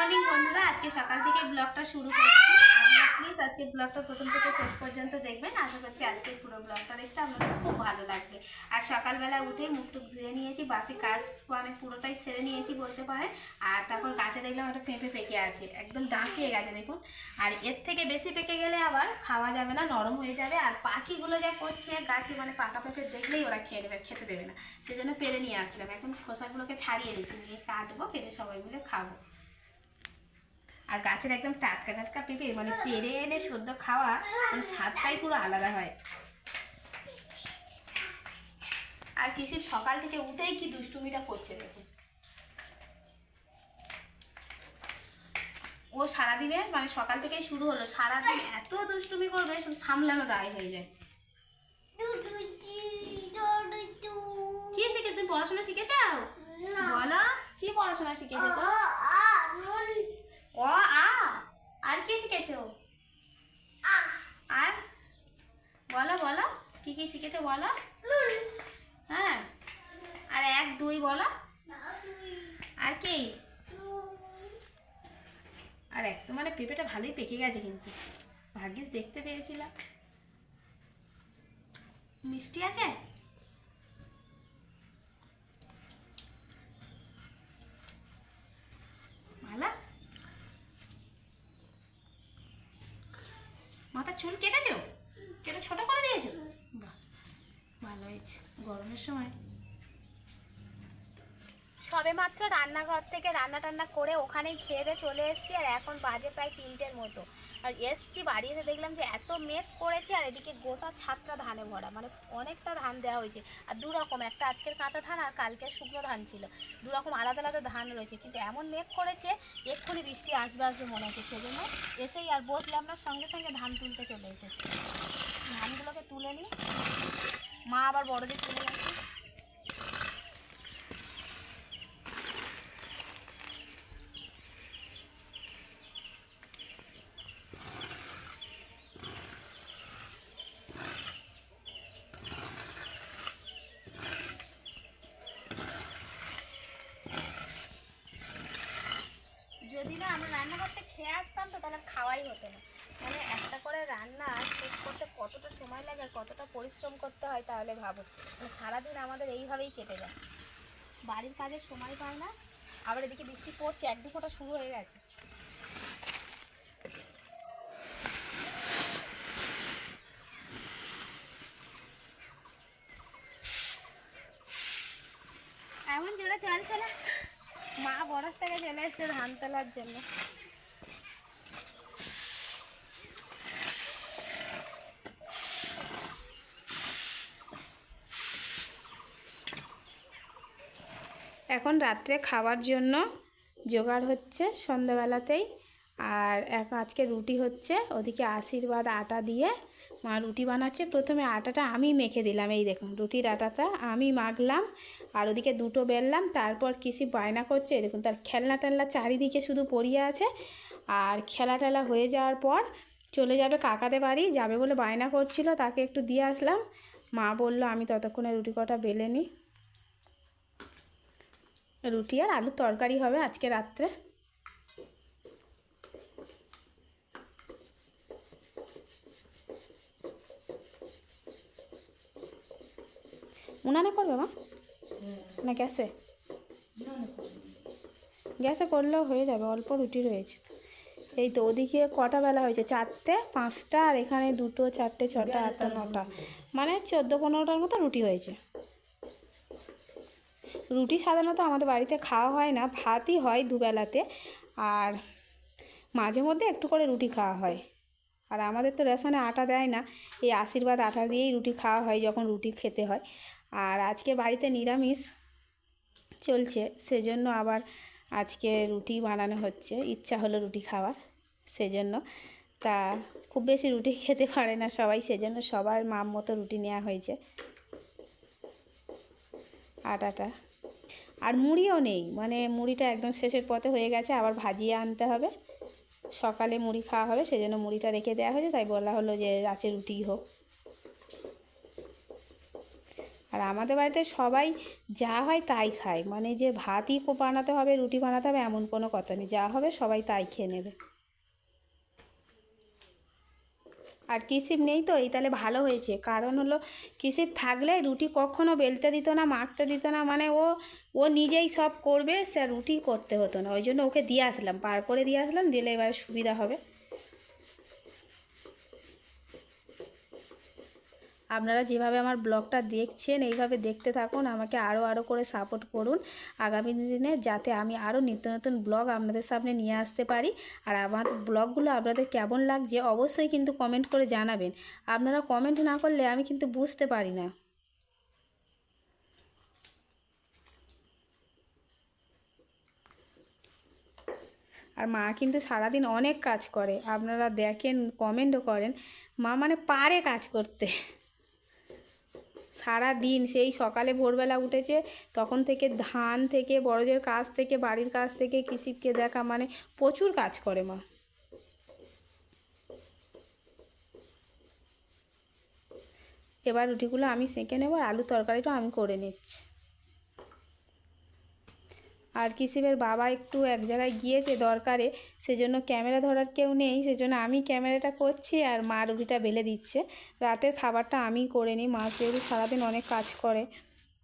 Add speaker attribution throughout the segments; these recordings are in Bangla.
Speaker 1: মর্নিং, বন্ধুরা। আজকে সকাল থেকে ব্লগটা শুরু করছি। আপনারা প্লিজ আজকে ব্লগটা প্রথম থেকে শেষ পর্যন্ত দেখবেন। আশা করছি আজকে পুরো ব্লগটা দেখতে আপনাদের খুব ভালো লাগবে। আর সকালবেলা উঠে মুখ টুক ধুয়ে নিয়েছি, বাসি কাজ মানে পুরোটাই সেরে নিয়েছি বলতে পারে আর তারপর গাছে দেখলাম একটা পেঁপে পেকে আছে, একদম ডাঁসিয়ে গেছে, দেখুন। আর এর থেকে বেশি পেকে গেলে আবার খাওয়া যাবে না, নরম হয়ে যাবে। আর পাখিগুলো যা করছে, গাছে মানে পাকা পেঁপে দেখলেই ওরা খেয়ে নেবে, খেতে দেবে না। সেজন্য পেরে নিয়ে আসলাম। এখন খোসাগুলোকে ছাড়িয়ে দিচ্ছি, নিয়ে কাটবো, কেটে সবাই মিলে খাব। আর গাছের একদম টাটকা টাটকা পেঁপে মানে পেরে এনে সদ্য খাওয়া মানে স্বাদটাই পুরো আলাদা হয়। আর কিসি সকাল থেকে উঠেই কি দুষ্টুমিটা করছে দেখুন। ও সারাদিনে মানে সকাল থেকেই শুরু হলো সারাদিন এত দুষ্টুমি করবে শুধু সামলানো দায় হয়ে যায়। কি শিখে তুমি পড়াশোনা শিখেছ? বলো কি পড়াশোনা শিখেছো তো ও, আ, আর কি শিখেছো? আর? বলো বলো, কি কি শিখেছো বলো? হ্যাঁ আর এক, দুই বলো। আর কি? আর এক তো মানে পেঁপেটা ভালোই পেকে গেছে কিন্তু। ভাগ্যিস দেখতে পেয়েছিলাম। মিষ্টি আছে? ভালো মাথার চুল কেটেছো? কেটে ছোট করে দিয়েছ? ভালো হয়েছে। গরমের সময় সবে মাত্র রান্নাঘর থেকে রান্না টান্না করে ওখানেই খেয়ে দিয়ে চলে এসেছি আর এখন বাজে প্রায় তিনটের মতো। আর এসছি বাড়ি এসে দেখলাম যে এত মেঘ করেছে আর এদিকে গোটা ছাদটা ধানে ভরা মানে অনেকটা ধান দেওয়া হয়েছে। আর দু রকম একটা আজকের কাঁচা ধান আর কালকে শুকনো ধান ছিল। দু রকম আলাদা আলাদা ধান রয়েছে, কিন্তু এমন মেঘ করেছে, এক্ষুনি বৃষ্টি আসবে আসবে মনে হচ্ছে। সেজন্য এসেই আর বসলাম না, সঙ্গে সঙ্গে ধান তুলতে চলে এসেছি। ধানগুলোকে তুলে নিই। মা আবার বড়দের তুলে গেছে যদি না আমরা রান্না করতে খেয়ে আসতাম তো তাহলে আর খাওয়াই হতো না। মানে একটা করে রান্না শেষ করতে কতটা সময় লাগে আর কতটা পরিশ্রম করতে হয় তাহলে ভাবো। মানে সারাদিন আমাদের এইভাবেই কেটে যায়। বাড়ির কাজে সময় পায় না। আবার এদিকে বৃষ্টি পড়ছে, এক দু শুরু হয়ে গেছে। এমন জোরে জল চলে আসছে মা বরস থেকে চলে এসছে ধান তোলার জন্য। এখন রাত্রে খাওয়ার জন্য জোগাড় হচ্ছে সন্ধ্যাবেলাতেই। আর এক আজকে রুটি হচ্ছে, ওদিকে আশীর্বাদ আটা দিয়ে মা রুটি বানাচ্ছে। প্রথমে আটাটা আমি মেখে দিলাম, এই দেখুন, রুটির আটাটা আমি মাখলাম, আর ওদিকে দুটো বেললাম, তারপর কিসি বায়না করছে দেখুন, তার খেলনা টেলনা চারিদিকে শুধু পড়িয়ে আছে। আর খেলা টেলা হয়ে যাওয়ার পর চলে যাবে কাকাতে বাড়ি, যাবে বলে বায়না করছিল, তাকে একটু দিয়ে আসলাম। মা বলল, আমি ততক্ষণে রুটি কটা বেলে নিই। রুটি আর আলুর তরকারি হবে আজকে রাত্রে। উনানে করবে মা? না গ্যাসে? গ্যাসে করলেও হয়ে যাবে অল্প রুটি রয়েছে এই তো ওদিকে কটা বেলা হয়েছে? চারটে পাঁচটা আর এখানে দুটো চারটে ছটা আটটা নটা। মানে চোদ্দ পনেরোটার মতো রুটি হয়েছে। রুটি সাধারণত আমাদের বাড়িতে খাওয়া হয় না, ভাতই হয় দুবেলাতে। আর মাঝে মধ্যে একটু করে রুটি খাওয়া হয়। আর আমাদের তো রেশনে আটা দেয় না, এই আশীর্বাদ আটা দিয়েই রুটি খাওয়া হয় যখন রুটি খেতে হয়। আর আজকে বাড়িতে নিরামিষ চলছে, সেজন্য আবার আজকে রুটি বানানো হচ্ছে, ইচ্ছা হলো রুটি খাওয়ার, সেজন্য। তা খুব বেশি রুটি খেতে পারে না সবাই, সেজন্য সবার মাপ মতো রুটি নেওয়া হয়েছে। আটাটা। আর মুড়িও নেই মানে মুড়িটা একদম শেষের পথে হয়ে গেছে, আবার ভাজিয়ে আনতে হবে। সকালে মুড়ি খাওয়া হবে, সেজন্য মুড়িটা রেখে দেওয়া হয়েছে, তাই বলা হলো যে রাচে রুটি হোক। আর আমাদের বাড়িতে সবাই যা হয় তাই খায় মানে যে ভাতই বানাতে হবে, রুটি বানাতে হবে, এমন কোনো কথা নেই। যা হবে সবাই তাই খেয়ে নেবে। আর কিসিপ নেই তো, এই তাহলে ভালো হয়েছে। কারণ হলো কিসিপ থাকলে রুটি কখনও বেলতে দিত না, মাখতে দিত না মানে ও ও নিজেই সব করবে, সে রুটি করতে হতো না। ওই জন্য ওকে দিয়ে আসলাম, পার করে দিয়ে আসলাম, দিলে এবার সুবিধা হবে। আপনারা যেভাবে আমার ব্লগটা দেখছেন, এইভাবে দেখতে থাকুন, আমাকে আরও আরও করে সাপোর্ট করুন। আগামী দিনে যাতে আমি আরও নিত্য নতুন ব্লগ আপনাদের সামনে নিয়ে আসতে পারি। আর আমার ব্লগগুলো আপনাদের কেমন লাগছে অবশ্যই কিন্তু কমেন্ট করে জানাবেন। আপনারা কমেন্ট না করলে আমি কিন্তু বুঝতে পারি না। আর মা কিন্তু সারাদিন অনেক কাজ করে। আপনারা দেখেন কমেন্টও করেন। মা মানে পারে কাজ করতে। সারা দিন সেই সকালে ভোরবেলা উঠেছে, তখন থেকে ধান থেকে, বড়দের কাজ থেকে, বাড়ির কাজ থেকে কৃষিকে দেখা মানে প্রচুর কাজ করে মা। এবার রুটিগুলো আমি সেঁকে নেব আলু তরকারিটা আমি করে নিচ্ছি। আর কিসিবের বাবা একটু এক জায়গায় গিয়েছে দরকারে, সেজন্য ক্যামেরা ধরার কেউ নেই, সেজন্য আমি ক্যামেরাটা করছি আর মা রুটিটা বেলে দিচ্ছে। রাতের খাবারটা আমি করে নিই, মা যেহেতু সারাদিন অনেক কাজ করে,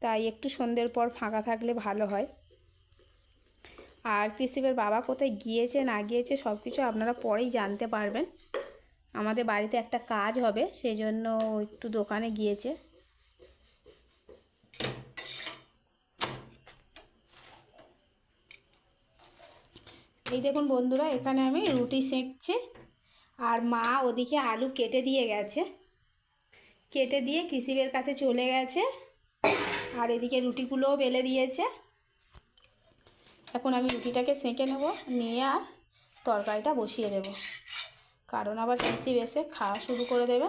Speaker 1: তাই একটু সন্ধ্যের পর ফাঁকা থাকলে ভালো হয়। আর কৃষিবের বাবা কোথায় গিয়েছে, না গিয়েছে সব কিছু আপনারা পরেই জানতে পারবেন। আমাদের বাড়িতে একটা কাজ হবে সেই জন্য একটু দোকানে গিয়েছে। এই দেখুন বন্ধুরা, এখানে আমি রুটি সেঁকছি আর মা ওদিকে আলু কেটে দিয়ে গেছে। কেটে দিয়ে কৃষিবের কাছে চলে গেছে আর এদিকে রুটিগুলোও বেলে দিয়েছে। এখন আমি রুটিটাকে সেঁকে নেব, নিয়ে আর তরকারিটা বসিয়ে দেব। কারণ আবার কৃষি এসে খাওয়া শুরু করে দেবে।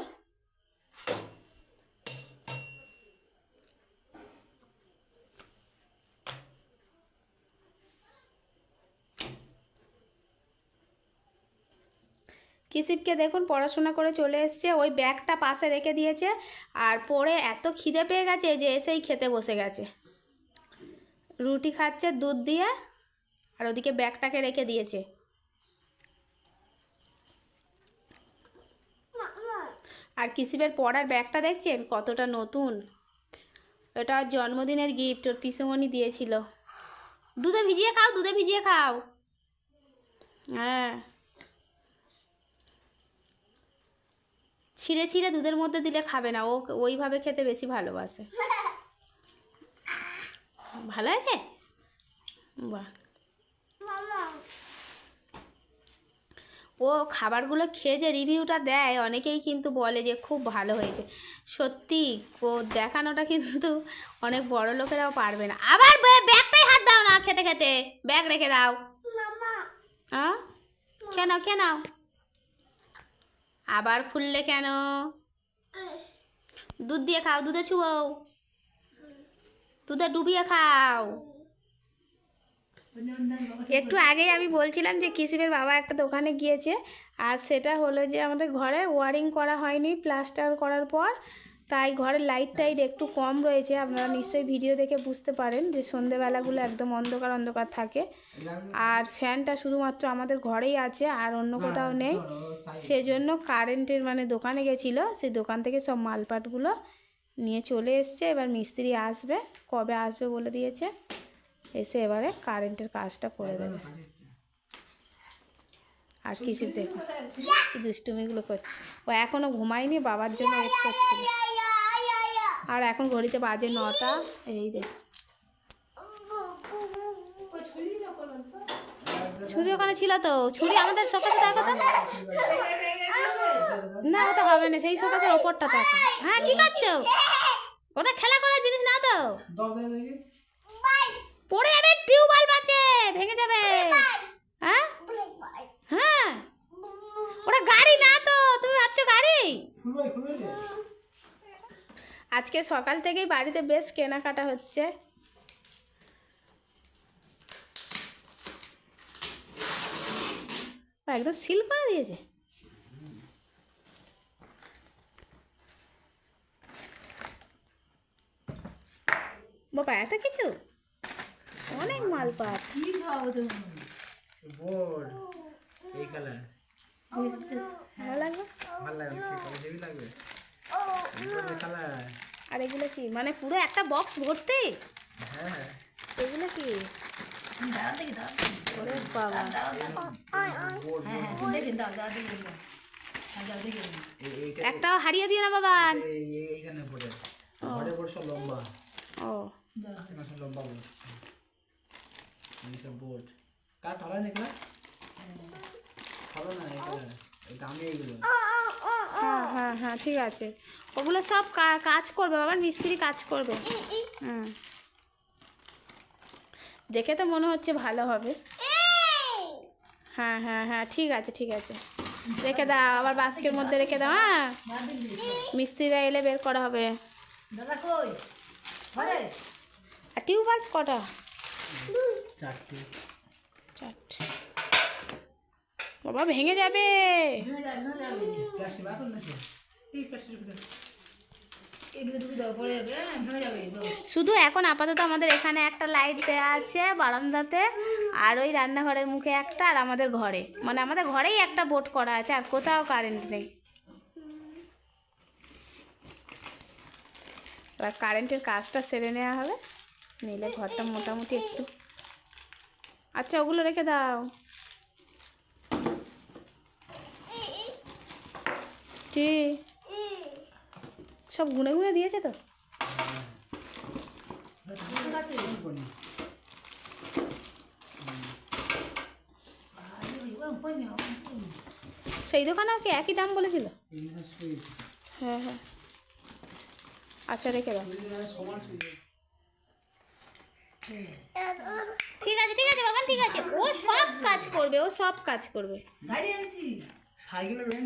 Speaker 1: কিসিপকে দেখুন পড়াশোনা করে চলে এসছে, ওই ব্যাগটা পাশে রেখে দিয়েছে আর পড়ে এত খিদে পেয়ে গেছে যে এসেই খেতে বসে গেছে। রুটি খাচ্ছে, দুধ দিয়ে আর ওদিকে ব্যাগটাকে রেখে দিয়েছে। আর কিসিপের পড়ার ব্যাগটা দেখছেন? কতটা নতুন। এটা জন্মদিনের গিফট ওর পিসুমণি দিয়েছিল। দুধে ভিজিয়ে খাও, দুধে ভিজিয়ে খাও। হ্যাঁ। ছিঁড়ে ছিঁড়ে দুধের মধ্যে দিলে খাবে না ও ওইভাবে খেতে বেশি ভালোবাসে। ভালো আছে বাহ। ও খাবারগুলো খেয়ে যে রিভিউটা দেয় অনেকেই কিন্তু বলে যে খুব ভালো হয়েছে। সত্যি ও দেখানোটা কিন্তু অনেক বড় লোকেরাও পারবে না। আবার ব্যাগটাই হাত দাও না খেতে খেতে। ব্যাগ রেখে দাও। হ্যাঁ কেন কেন আবার খুললে কেন? দুধ দিয়ে খাও, দুধে ছুবো দুধে ডুবিয়ে খাও। একটু আগেই আমি বলছিলাম যে কিসিমের বাবা একটা দোকানে গিয়েছে, আর সেটা হলো যে আমাদের ঘরে ওয়ারিং করা হয়নি প্লাস্টার করার পর, তাই ঘরের লাইট টাইট একটু কম রয়েছে। আপনারা নিশ্চয়ই ভিডিও দেখে বুঝতে পারেন যে সন্ধেবেলাগুলো একদম অন্ধকার অন্ধকার থাকে। আর ফ্যানটা শুধুমাত্র আমাদের ঘরেই আছে আর অন্য কোথাও নেই। সেজন্য কারেন্টের মানে দোকানে গেছিল সেই দোকান থেকে সব মালপাটগুলো নিয়ে চলে এসছে। এবার মিস্ত্রি আসবে কবে আসবে বলে দিয়েছে। এসে এবারে কারেন্টের কাজটা করে দেবে। আর কিছু দেখো দুষ্টুমিগুলো করছে। ও এখনও ঘুমায়নি বাবার জন্য ওয়েট করছিল। আর এখন ঘড়িতে বাজে নটা এই দেখ। ছুরি ওখানে ছিল তো ছুরি আমাদের শোকাছে তার কথা। না ওটা হবে না সেই শোকাছের ওপরটা তো আছে। হ্যাঁ কি করছ? ওটা খেলা করার জিনিস না তো। পড়ে যাবে টিউবওয়েল আছে ভেঙে যাবে। হ্যাঁ? হ্যাঁ। ওটা গাড়ি না তো তুমি ভাবছ গাড়ি? আজকে সকাল থেকেই বাড়িতে বেশ কেনাকাটা হচ্ছে। একদম সিল করে দিয়েছে। বাবা এত কিছু? অনেক মাল
Speaker 2: কালার।
Speaker 1: আর এগুলো কি? মানে পুরো একটা বক্স ভর্তি?
Speaker 2: হ্যাঁ।
Speaker 1: এগুলো কি?
Speaker 3: দাও দেখি দাও
Speaker 1: ওরে বাবা
Speaker 3: দাও দাও
Speaker 2: বোর্ড
Speaker 3: দেখি দাও দাও দেখি দাও দেখি
Speaker 1: একটাও হারিয়ে দিও না বাবা
Speaker 2: এইখানে সব লম্বা।
Speaker 1: ও।
Speaker 3: দাও
Speaker 2: লম্বা বোর্ড সব বোর্ড। কার ভালো না? এগুলা ভালো না। এগুলা দামি এগুলো
Speaker 1: হ্যাঁ হ্যাঁ হ্যাঁ ঠিক আছে। ওগুলো সব কাজ করবে বাবা মিস্ত্রি কাজ করবে। হুম। দেখে তো মনে হচ্ছে ভালো হবে। হ্যাঁ হ্যাঁ হ্যাঁ ঠিক আছে ঠিক আছে। রেখে দাও আবার বাস্কের মধ্যে রেখে দাও হ্যাঁ? মিস্ত্রিরা এলে বের করা হবে।
Speaker 3: দাদা কই? ঘরে?
Speaker 1: আর টিউবওয়েল কটা?
Speaker 2: চারটে।
Speaker 1: চারটে। বাবা ভেঙে যাবে। শুধু এখন আপাতত আমাদের এখানে একটা লাইট দেওয়া আছে বারান্দাতে, আর ওই রান্নাঘরের মুখে একটা, আর আমাদের ঘরে। মানে আমাদের ঘরেই একটা বোট করা আছে, আর কোথাও কারেন্ট নেই। এবার কারেন্টের কাজটা সেরে নেওয়া হবে, নিলে ঘরটা মোটামুটি একটু আচ্ছা ওগুলো রেখে দাও। কি? সব গুনে গুনে দিয়েছে তো। সেই দোকানেও কি একই দাম বলেছিল? হ্যাঁ হ্যাঁ। আচ্ছা রেখে দাও। ঠিক আছে ঠিক আছে বাবা, ঠিক আছে। ও সব কাজ করবে, ও সব কাজ করবে।
Speaker 3: গাড়ি আনছি।
Speaker 2: সাইকেলে তখন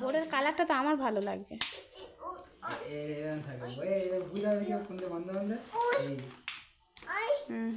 Speaker 1: বোটের কালারটা তো আমার ভালো লাগছে। হুম।